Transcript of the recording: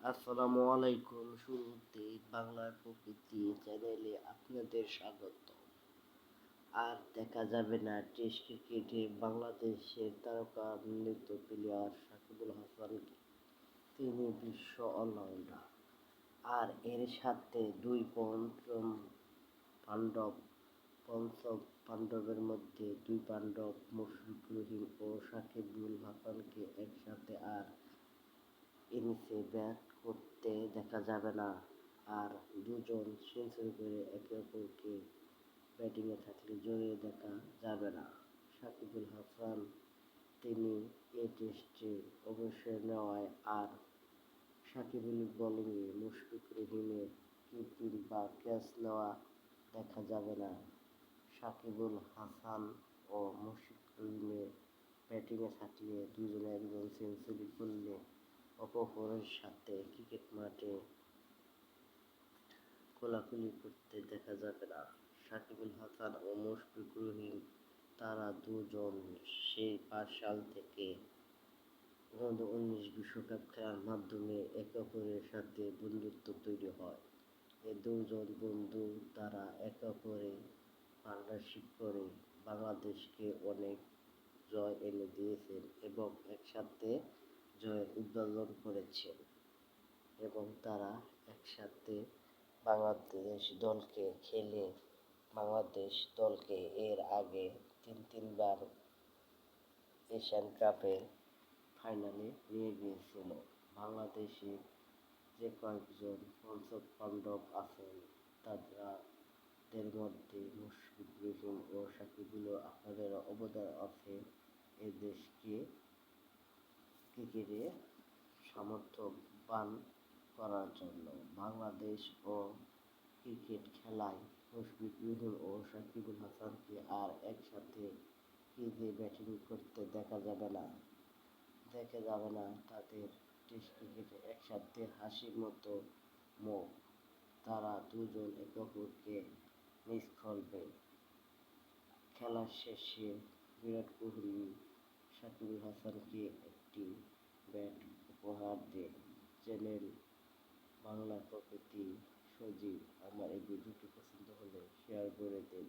আসসালামু আলাইকুম শুরুতেই বাংলার প্রকৃতি চ্যানেলে আপনাদের স্বাগত আর দেখা যাবে না, টেস্ট ক্রিকেটে বাংলাদেশের তারকা নৃত্য প্লেয়ার সাকিবুল হাসানকে তিনি বিশ্ব অলরাউন্ডার। আর এর সাথে দুই পঞ্চম পাণ্ডব, পঞ্চম পাণ্ডবের মধ্যে দুই পাণ্ডব মুশফিক রহিম ও সাকিবুল হাসানকে একসাথে আর ইনিংসে ব্যাট করতে দেখা যাবে না। আর দুজন সেঞ্চুরি করে একে অপরকে ব্যাটিংয়ে থাকলে জড়িয়ে দেখা যাবে না। সাকিবুল হাসান, তিনি এ টেস্টে অবসর নেওয়ায় আর সাকিবুল বোলিংয়ে মুশফিক রহিমের কিপিং বা ক্যাচ নেওয়া দেখা যাবে না। সাকিবুল হাসান ও মুশফিক রহিমের ব্যাটিংয়ে থাকলে দুজনে একজন সেঞ্চুরি করলে অপরের সাথে ক্রিকেট মাঠে কোলাকুলি করতে দেখা যাবে না। সাকিবুল হাসান ও মুশফিক রহিম, তারা দুজন সেই পাঁচ সাল থেকে উনিশ বিশ্বকাপ খেলার মাধ্যমে একে অপরের সাথে বন্ধুত্ব তৈরি হয়। এ দুজন বন্ধু তারা একে অপরে পার্টনারশিপ করে বাংলাদেশকে অনেক জয় এনে দিয়েছেন এবং একসাথে জয় উদ্বোধন করেছেন এবং তারা একসাথে বাংলাদেশ দলকে খেলে বাংলাদেশ দলকে এর আগে তিন, তিনবার এশিয়ান কাপের ফাইনালে নিয়ে গিয়েছিল। বাংলাদেশের যে কয়েকজন পঞ্চম পাণ্ডব আছেন, তাদের মধ্যে মুশফিক রহিম ও সাকিবুলও আপনাদের অবদান আছে। এ দেশকে ক্রিকেটে সামর্থ্যবান করার জন্য বাংলাদেশ ও ক্রিকেট খেলায় মুশফিক ও সাকিবুল হাসানকে আর একসাথে ক্রিজে ব্যাটিং করতে দেখা যাবে না। দেখা যাবে না তাদের টেস্ট ক্রিকেটে একসাথে হাসির মতো মুখ। তারা দুজন একে অপরকে মিস খেলার শেষে বিরাট কোহলি সাকিবুল হাসানকে একটি ব্যাট উপহার দেন চ্যানেল বাংলা প্রকৃতি সজীব। আমার এই ভিডিওটি পছন্দ হলে শেয়ার করে দিন।